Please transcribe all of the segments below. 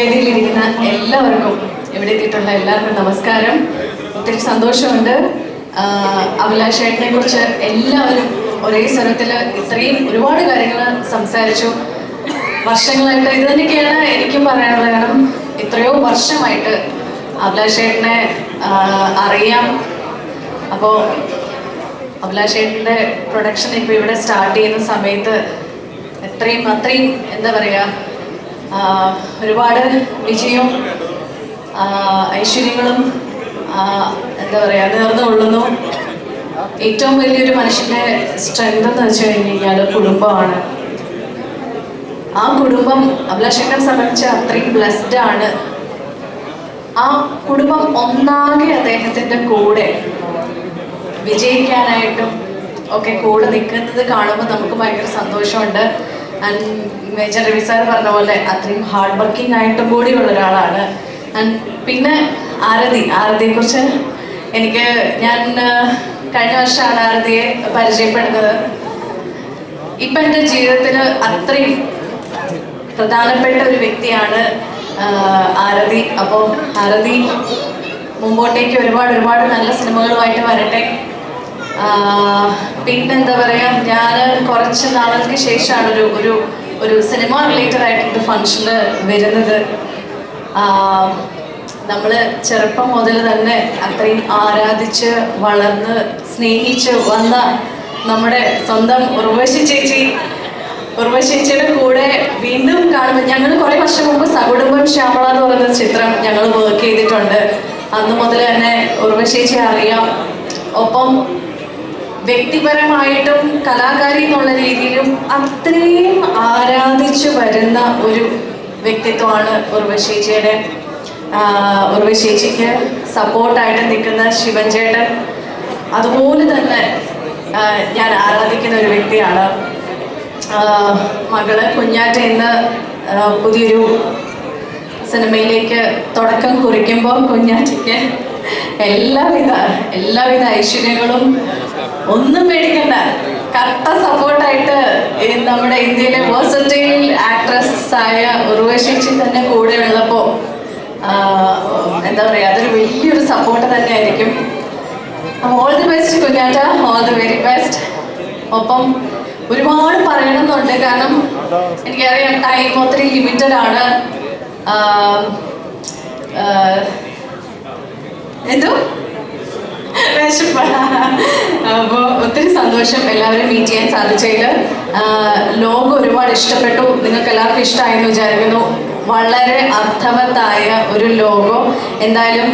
വേദിയിലിരിക്കുന്ന എല്ലാവർക്കും ഇവിടെ എത്തിയിട്ടുള്ള എല്ലാവർക്കും നമസ്കാരം. ഒത്തിരി സന്തോഷമുണ്ട്. അഭിലാഷേട്ടനെ കുറിച്ച് എല്ലാവരും ഒരേ സ്വരത്തിൽ ഇത്രയും ഒരുപാട് കാര്യങ്ങൾ സംസാരിച്ചു. വർഷങ്ങളായിട്ട് ഇത് തന്നെയൊക്കെയാണ് എനിക്കും പറയാനുള്ളത്. കാരണം എത്രയോ വർഷമായിട്ട് അഭിലാഷേട്ടനെ അറിയാം. അപ്പോൾ അഭിലാഷേട്ടന്റെ പ്രൊഡക്ഷൻ ഇപ്പോൾ ഇവിടെ സ്റ്റാർട്ട് ചെയ്യുന്ന സമയത്ത് എത്രയും അത്രയും എന്താ പറയുക ഒരുപാട് വിജയവും ആഹ് ഐശ്വര്യങ്ങളും എന്താ പറയുക നേർന്നു കൊള്ളുന്നു. ഏറ്റവും വലിയൊരു മനുഷ്യന്റെ സ്ട്രെങ്ത് എന്ന് വെച്ച് കഴിഞ്ഞ് കഴിഞ്ഞാൽ കുടുംബമാണ്. ആ കുടുംബം അഭിലാഷേട്ടനെ സംബന്ധിച്ച് അത്രയും ബ്ലെസ്ഡ് ആണ്. ആ കുടുംബം ഒന്നാകെ അദ്ദേഹത്തിന്റെ കൂടെ വിജയിക്കാനായിട്ടും ഒക്കെ കൂടെ നിൽക്കുന്നത് കാണുമ്പോൾ നമുക്ക് ഭയങ്കര സന്തോഷമുണ്ട്. ആൻഡ് മേജർ രവി സാർ പറഞ്ഞ പോലെ അത്രയും ഹാർഡ് വർക്കിംഗ് ആയിട്ടും കൂടിയുള്ള ഒരാളാണ്. ആൻഡ് പിന്നെ ആരതി ആരതിയെക്കുറിച്ച് എനിക്ക് ഞാൻ കഴിഞ്ഞ വർഷമാണ് ആരതിയെ പരിചയപ്പെടുന്നത്. ഇപ്പം എന്റെ ജീവിതത്തിൽ അത്രയും പ്രധാനപ്പെട്ട ഒരു വ്യക്തിയാണ് ആരതി. അപ്പോൾ ആരതി മുമ്പോട്ടേക്ക് ഒരുപാട് ഒരുപാട് നല്ല സിനിമകളുമായിട്ട് വരട്ടെ. പിന്നെന്താ പറയുക ഞാൻ കുറച്ച് നാളുകൾക്ക് ശേഷമാണ് ഒരു ഒരു ഒരു സിനിമ റിലേറ്റഡ് ആയിട്ടൊരു ഫംഗ്ഷന് വരുന്നത്. നമ്മൾ ചെറുപ്പം മുതൽ തന്നെ അത്രയും ആരാധിച്ച് വളർന്ന് സ്നേഹിച്ച് വന്ന നമ്മുടെ സ്വന്തം ഉർവശി ചേച്ചി ഉർവശേച്ചിയുടെ കൂടെ വീണ്ടും കാണുമ്പോൾ ഞങ്ങൾ കുറെ വർഷം മുമ്പ് സകുടുംബം ശ്യാമള എന്ന് പറയുന്ന ചിത്രം ഞങ്ങൾ വർക്ക് ചെയ്തിട്ടുണ്ട്. അന്ന് മുതൽ തന്നെ ഉർവശേച്ചി അറിയാം. ഒപ്പം വ്യക്തിപരമായിട്ടും കലാകാരി എന്നുള്ള രീതിയിലും അത്രയും ആരാധിച്ചു വരുന്ന ഒരു വ്യക്തിത്വമാണ് ഉർവശേച്ചിയുടെ ഉർവശേച്ചിക്ക് സപ്പോർട്ടായിട്ട് നിൽക്കുന്ന ശിവൻ ചേട്ടൻ അതുപോലെ തന്നെ ഞാൻ ആരാധിക്കുന്ന ഒരു വ്യക്തിയാണ് മകൾ കുഞ്ഞാറ്റ ഇന്ന് പുതിയൊരു സിനിമയിലേക്ക് തുടക്കം കുറിക്കുമ്പോൾ കുഞ്ഞാറ്റയ്ക്ക് എല്ലാവിധ എല്ലാവിധ ഐശ്വര്യങ്ങളും ഒന്നും പേടിക്കണ്ട. കട്ട സപ്പോർട്ടായിട്ട് നമ്മുടെ ഇന്ത്യയിലെ വേഴ്സറ്റൈൽ ആക്ട്രസ് ആയ ഉർവശേഷി തന്നെ കൂടെ ഉള്ളപ്പോൾ എന്താ പറയുക അതൊരു വലിയൊരു സപ്പോർട്ട് തന്നെ ആയിരിക്കും. All the best Kunjatta. All the very best ഒപ്പം ഒരുപാട് പറയണമെന്നുണ്ട്. കാരണം എനിക്കറിയാം ടൈം ഒത്തിരി ലിമിറ്റഡ് ആണ്. എന്തോ? ഒത്തിരി സന്തോഷം എല്ലാവരും മീറ്റ് ചെയ്യാൻ സാധിച്ചതിൽ ലോകം ഒരുപാട് ഇഷ്ടപ്പെട്ടു. നിങ്ങൾക്ക് എല്ലാവർക്കും ഇഷ്ടമായെന്ന് വിചാരിക്കുന്നു. വളരെ അർത്ഥവത്തായ ഒരു ലോഗോ. എന്തായാലും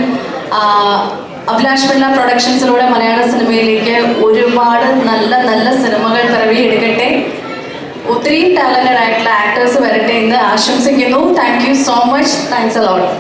അഭിലാഷ് പിള്ള പ്രൊഡക്ഷൻസിലൂടെ മലയാള സിനിമയിലേക്ക് ഒരുപാട് നല്ല നല്ല സിനിമകൾ പിറവി എടുക്കട്ടെ. ഒത്തിരി ടാലന്റഡ് ആയിട്ടുള്ള ആക്ടേഴ്സ് വരട്ടെ എന്ന് ആശംസിക്കുന്നു. Thank you so much thanks a lot